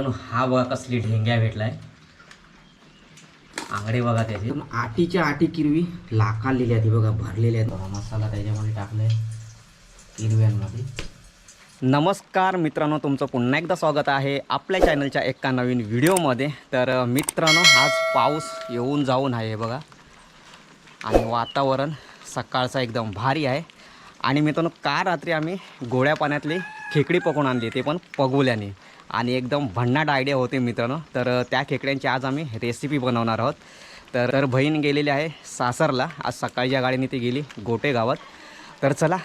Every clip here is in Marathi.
हा बघा कसली ढेंग्या भेटलाय. आंगडे बघा त्याचे. आटीच्या आटी किरवी लाखालेल्या आहेत हे बघा भरलेल्या आहेत मसाला त्याच्यामध्ये टाकलाय. किरव्यांमध्ये. नमस्कार मित्रांनो तुमचं पुन्हा एकदा स्वागत आहे आपल्या चॅनलच्या एका नवीन व्हिडिओमध्ये. तर मित्रांनो आज पाऊस येऊन जाऊन आहे हे बघा. आणि वातावरण सकाळचं एकदम भारी आहे. आणि मित्रांनो का रात्री आम्ही गोड्या पाण्यातली खेकडी पकडून आणली ते पण पगोल्याने. आणि एकदम भन्नाट आयडिया होते मित्रांनो. तर त्या खेकड्यांची आज आम्ही रेसिपी बनवणार आहोत. तर तर बहीण गेलेली आहे सासरला. आज सकाळच्या गाडीने ती गेली गोटे गावात. तर चला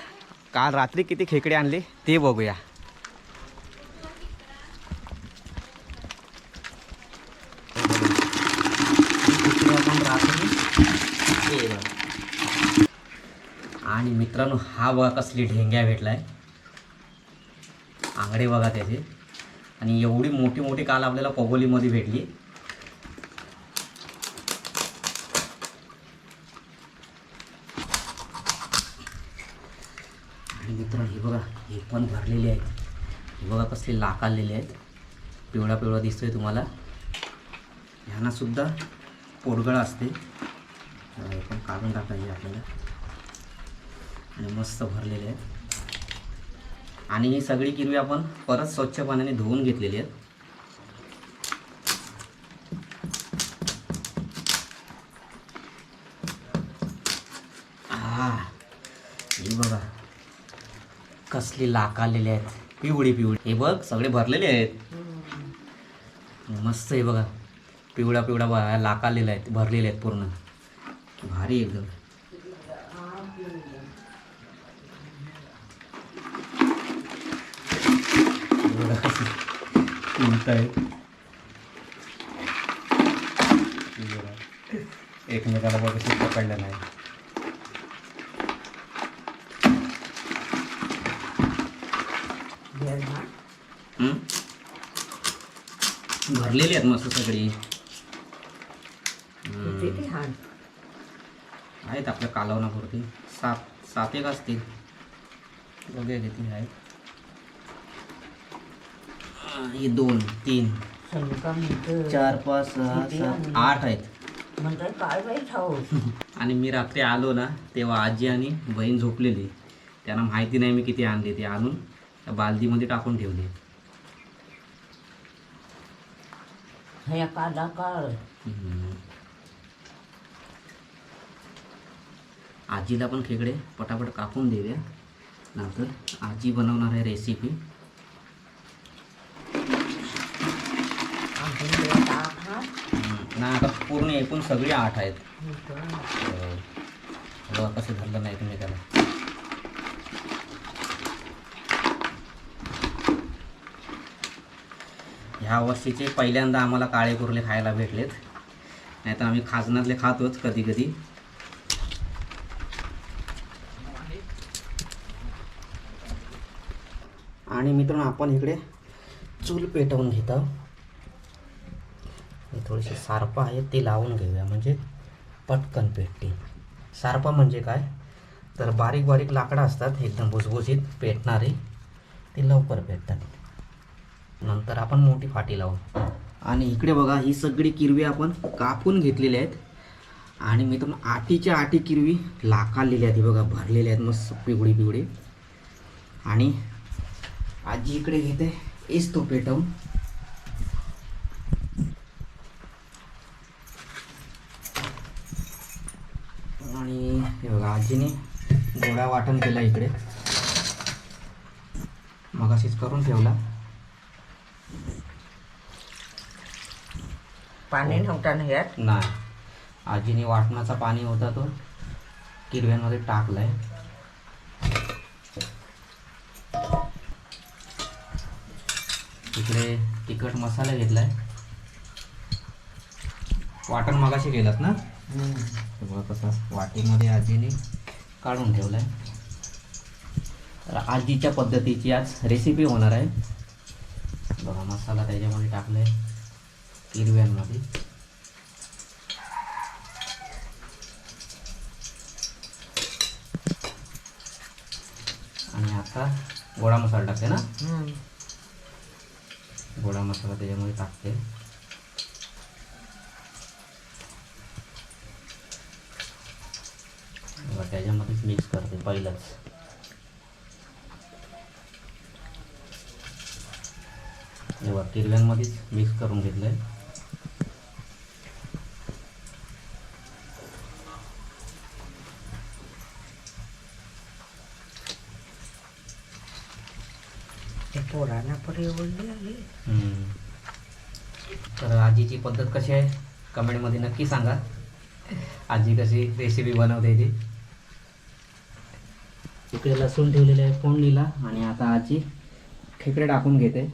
काल रात्री किती खेकडे आणली ते बघूया. आणि मित्रांनो हा बघा कसली ढेंग्या भेटलाय. आंगडे बघा त्याचे. आणि एवढी मोठी मोठी काल आपल्याला पगोलीमध्ये भेटली. आणि मित्रांनो हे बघा हे पण भरलेले आहेत. हे बघा कसले लाख आहेत. पिवळा पिवळा दिसतोय तुम्हाला. ह्यांना सुद्धा असते. हे पण काढून टाकायचे आपल्याला. आणि मस्त भरलेले आहेत. आणि ही सगळी किरवी आपण परत स्वच्छ पाण्याने धुवून घेतलेली आहेत. हा बघा कसली लाक आलेली आहेत. पिवळी पिवळी. हे बघ सगळे भरलेले आहेत. मस्त आहे बघा. पिवळा पिवळा बघा लाक आलेल्या आहेत भरलेले आहेत पूर्ण. भारी एकदम. बघा उलट आहे बघा. एकमेकाला बघ पकडलं नाही हं? भरलेली आहेत मस्त सगळी हं. आहेत आपल्या कालवनापुरती सात सात एक असतील बघूया किती आहेत हे दोन तीन. चार पाच सहा सात आठ आहेत. काय बाई आणि मी रात्री आलो ना तेव्हा आजी आणि बहीण झोपलेली. त्यांना माहिती नाही मी किती आणले ते आणून त्या बालदीमध्ये टाकून ठेवले. हे काढा काढ हम्म. आजीला पण खेकडे पटापट कापून देऊया नंतर आजी बनवणार आहे रेसिपी ना आता पूर्ण एकूण सगळे आठ आहेत. बघा कसं झालं नाही तुम्ही त्याला. ह्या वर्षीचे पहिल्यांदा आम्हाला काळे कुर्ले खायला भेटलेत. नाही तर आम्ही खाजनातले खातोच कधी कधी आणि मित्रांनो आपण इकडे चूल पेटवून घेतो थोडीशी सारपा आहे आहेत ते लावून घेऊया. म्हणजे पटकन पेटते. सारपा म्हणजे काय? तर बारीक बारीक लाकडं असतात एकदम भुसभुशीत पेटणारे ते लवकर पेटतात. नंतर आपण मोठी फाटी लावू. आणि इकडे बघा ही सगळी किरवी आपण कापून घेतलेली आहेत. आणि मी तुम्हाला आटीच्या आटी किरवी लाकालेली आहेत. ती बघा भरलेली आहेत मस्त पिवळी पिवळी. आणि आजी इकडे घेते एस तो पेटवून आणि हे बघा आजीने गोळा वाटण केला इकडे. मगाशीच करून ठेवला. पाणी नव्हता ना यात? नाही. आजीने वाटणाचा पाणी होता तो किरव्यांमध्ये टाकलाय. इकडे तिखट मसाला घेतलाय. वाटण मगाशी केलात ना? बघा कसा वाटीमध्ये आजीने काढून ठेवलाय. तर आजीच्या पद्धतीची आज रेसिपी होणार आहे. बघा मसाला त्याच्यामध्ये टाकलाय. किरव्यांमध्ये आणि आता गोडा मसाला टाकते ना? हम्म. गोडा मसाला त्याच्यामध्ये टाकते बघा, त्याच्यामध्येच मिक्स करते पहिलंच. हे बघा, किरव्यांमध्येच मिक्स करून घेतलं आहे. तर आजीची पद्धत कशी आहे? कमेंटमध्ये नक्की सांगा. आजी कशी रेसिपी बनवते ती? इकडे लसूण ठेवलेले आहे फोडणीला आणि आता आजी खेकडे टाकून घेते.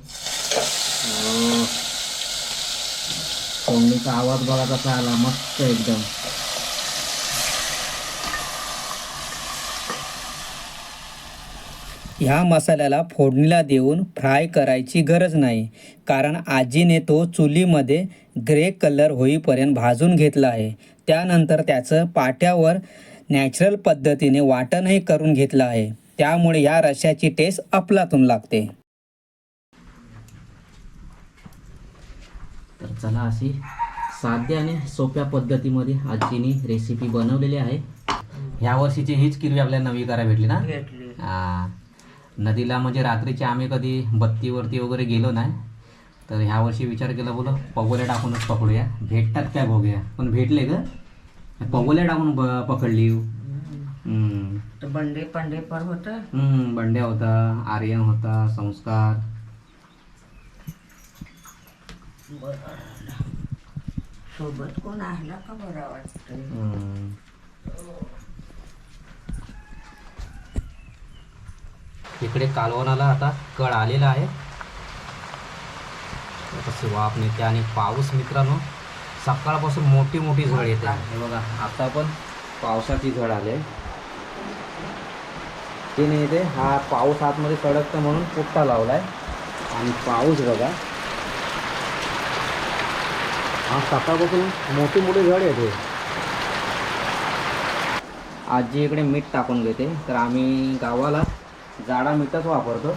फोडणीचा आवाज बघा कसा आला मस्त एकदम. ह्या मसाल्याला फोडणीला देऊन फ्राय करायची गरज नाही कारण आजीने तो चुलीमध्ये ग्रे कलर होईपर्यंत भाजून घेतला आहे. त्यानंतर त्याचं पाट्यावर नॅचरल पद्धतीने वाटणही करून घेतलं आहे. त्यामुळे या रश्याची टेस्ट अफलातून लागते. तर चला अशी साध्या आणि सोप्या पद्धतीमध्ये आजीनी रेसिपी बनवलेली आहे. ह्या वर्षीची हीच किरवी आपल्याला नवी करा भेटली ना? हा. नदीला म्हणजे रात्रीचे आम्ही कधी बत्तीवरती वगैरे गेलो नाही. तर ह्या वर्षी विचार केला बोलो पगोल्या टाकूनच पकडूया. भेटतात काय बघूया पण भेटले ग. पगोल्या टाकून पकडली. हम्म. तर बंडे पंडे पण होत? हम्म, बंड्या होता आर्यन होता संस्कार. सोबत कोण आला का बरा वाटतं? हम्म. इकडे कालवणाला आता कळ आलेला आहे. कसे वाफ नेते आणि पाऊस मित्रांनो सकाळपासून मोठी मोठी झड येते. हे बघा आता पण पावसाची झड आले ते नाही येते हा पाऊस आतमध्ये सडकतं म्हणून पुट्टा लावलाय. आणि पाऊस बघा. हा सकाळपासून मोठी मोठी झड येते. आजी इकडे मीठ टाकून घेते. तर आम्ही गावाला जाडा मीठच वापरतो.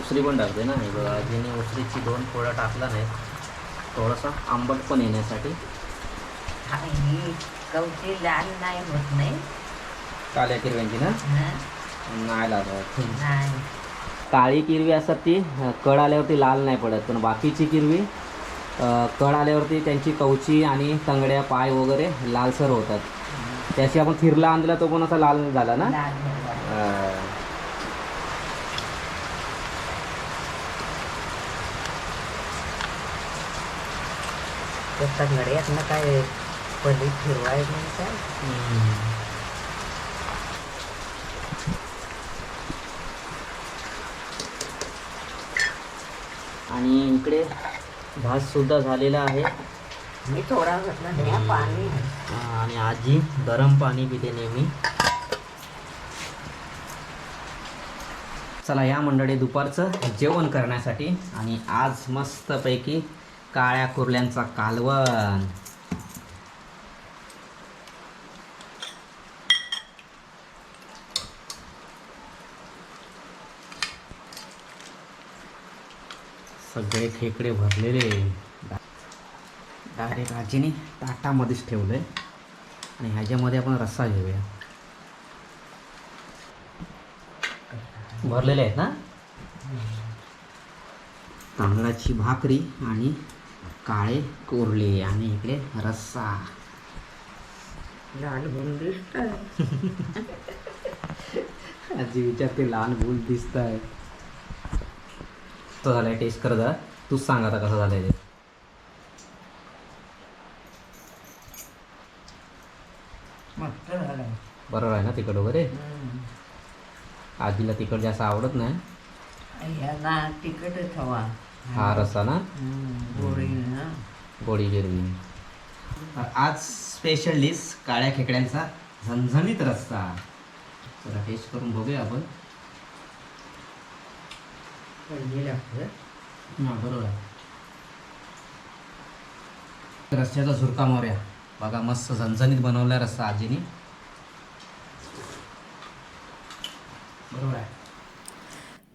उसरी पण टाकते ना हे बघा आजीने उसरीची दोन पोळ्या टाकला नाही थोडासा आंबट पण येण्यासाठी. कवची लाल नाही होत नाही. काळ्या किरव्यांची ना? नाही लागत काळी किरवी असतात ती कळ आल्यावरती लाल नाही पडत. पण बाकीची किरवी कळ आल्यावरती त्यांची कवची आणि तंगड्या पाय वगैरे लालसर होतात. त्याशी आपण थिरला आणला तो पण असा लाल झाला ना? तंगड्यातनं काय पली फिरवाय म्हणतात हम्म. आणि इकडे भात सुद्धा झालेला आहे. मी थोडा घातला पाणी. आणि आजी गरम पाणी पिते नेहमी. चला या मंडळी दुपारचं जेवण करण्यासाठी. आणि आज मस्तपैकी काळ्या कुर्ल्यांचा कालवण. सगळे खेकडे भरलेले. डायरेक्ट आजीने ताटामध्येच ठेवलं आहे आणि ह्याच्यामध्ये आपण रस्सा घेऊया. भरलेले आहेत ना? तांदळाची भाकरी आणि काळे कोरले आणि इकडे रस्सा. लाल होऊन दिसत आजी विचारते लाल भूल दिसत आहे तो झालाय टेस्ट कर जरा तूच सांग आता कसं झालंय ते. मस्त झालं बरोबर आहे ना तिकड वगैरे. आजीला तिकड जास्त आवडत नाही? याला तिकटच हवा. हा रस्सा ना? गोडी गिरवी आज स्पेशल डिश काळ्या खेकड्यांचा झणझणीत रस्सा. जरा टेस्ट करून बघूया आपण. हा बरोबर आहे. रस्त्याचा झुरका मोऱ्या बघा मस्त झणझणीत बनवलाय रस्सा आजीनी. बरोबर आहे.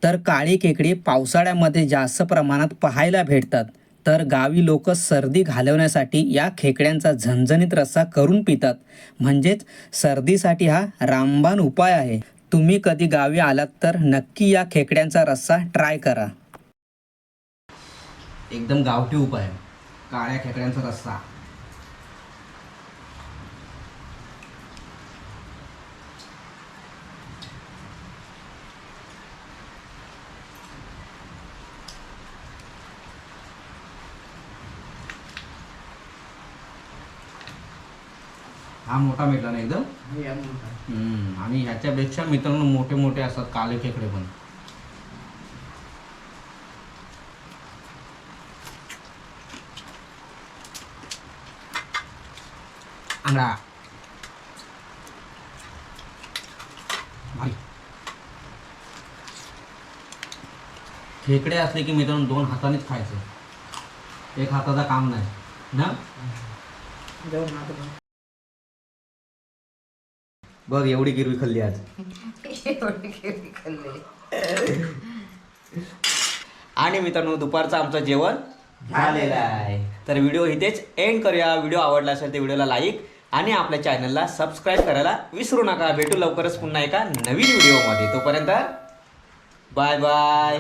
तर काळी खेकडी पावसाळ्यामध्ये जास्त प्रमाणात पाहायला भेटतात. तर गावी लोक सर्दी घालवण्यासाठी या खेकड्यांचा झणझणीत रस्सा करून पितात. म्हणजेच सर्दीसाठी हा रामबाण उपाय आहे. तुम्ही कधी गावी आलात तर नक्की या खेकड्यांचा रस्सा ट्राय करा. एकदम गावठी उपाय काळ्या खेकड्यांचा रस्सा. हा मोठा भेटला ना एकदम? हम्म, आणि ह्याच्यापेक्षा मित्रांनो मोठे मोठे असतात काळे खेकडे पण. आंगडा. खेकडे असले की मित्रांनो दोन हातानेच खायचं. एक हाताचा काम नाही. ना? बघ एवढी गिरवी खाल्ली आज. एवढे केळी खाल्ले. आणि मित्रांनो दुपारचं आमचं जेवण झालेलं आहे. तर व्हिडिओ इथेच एंड करूया. व्हिडिओ आवडला असेल तर व्हिडिओला लाईक आणि आपल्या चॅनलला सबस्क्राईब करायला विसरू नका. भेटू लवकरच पुन्हा एका नवीन व्हिडिओमध्ये. तोपर्यंत बाय बाय